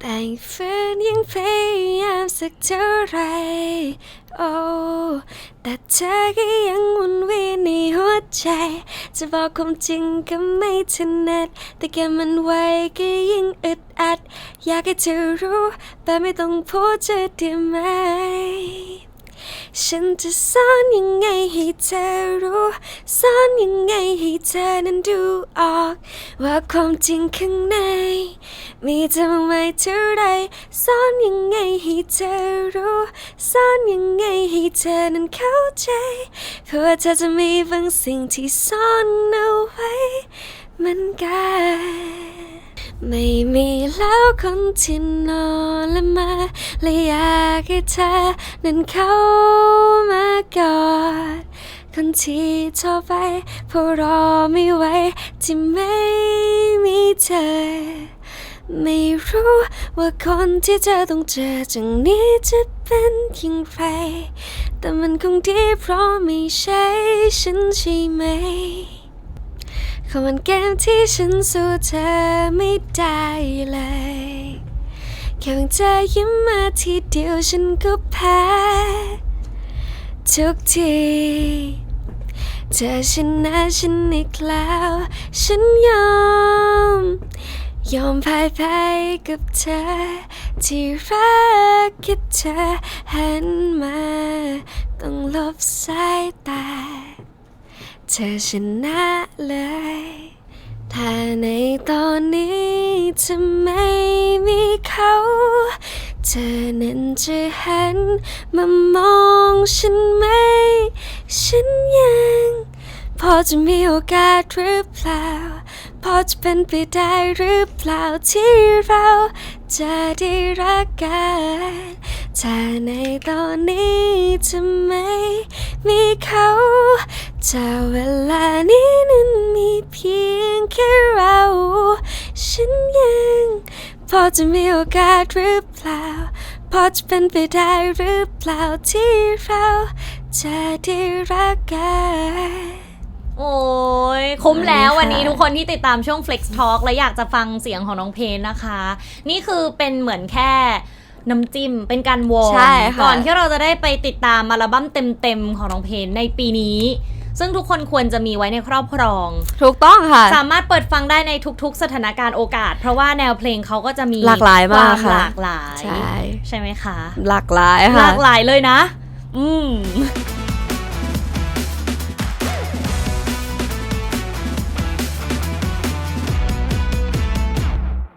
แต่ฝืนยังพยายามสักเท่าไรโอ้แต่เธอก็ยังวนเวียนในหัวใจ จะบอกความจริงก็ไม่ถนัด แต่แกมันไวก็ยิ่งอึดอัด อยากให้เธอรู้ แต่ไม่ต้องพูดเจะได้ไหม ฉันจะสอนยังไงให้เธอรู้สอนยังไงให้เธอนั้นดูออก ว่าความจริงข้างใน มีเธอมากมายเท่าไรสอนยังไงให้เธอรู้สอนยังไงให้เธอนั้นเข้าใจ เพราะว่าเธอจะมีบางสิ่งที่ซ่อนเอาไว้เหมันกันไม่มีแล้วคนที่นอนละมาและอยากให้เธอนั้นเข้ามากอด คนที่โทรไปเพราะรอไม่ไหวที่ไม่มีเธอ ไม่รู้ว่าคนที่เธอต้องเจอจากนี้จะเป็นอย่างไร แต่มันคงดีเพราะไม่ใช่ฉันใช่ไหมขอมันเกมที่ฉันสู้เธอไม่ได้เลยแค่เพียงเธอยิ้มมาทีเดียวฉันก็แพ้ทุกที เธอชนะฉันอีกแล้ว ฉันยอม ยอมพ่ายแพ้กับเธอ ที่รักแค่เธอหันมา ต้องลบสายตา เธอชนะเลยถ้าในตอนนี้จะไม่มีเขาเธอนั้นจะหันมามองฉันไหม ฉัน จะมีโอกาสหรือเปล่า พอจะเป็นไปได้หรือเปล่าที่เราจะได้รักกันถ้าในตอนนี้จะไม่มีเขาถ้าเวลานี้นั้นมีเพียงแค่เรา ฉันยังพอจะมีโอกาสหรือเปล่า พอจะเป็นไปได้หรือเปล่าที่เราจะได้รักกัน โอ้ยคุ้มแล้วใช่ค่ะวันนี้ทุกคนที่ติดตามช่วง Flex Talk และอยากจะฟังเสียงของน้องเพนนะคะ นี่คือเป็นเหมือนแค่น้ำจิ้มเป็นการวอร์มใช่ค่ะ ก่อนที่เราจะได้ไปติดตามอัลบั้มเต็มๆของน้องเพนในปีนี้ ซึ่งทุกคนควรจะมีไว้ในครอบครอง ถูกต้องค่ะ สามารถเปิดฟังได้ในทุกๆ สถานการณ์โอกาส เพราะว่าแนวเพลงเขาก็จะมีหลากหลายมากควค่ะ หลากหลาย ใช่ ใช่ไหมคะ หลากหลายหค่ะ ลากหลายเลยนะ อืม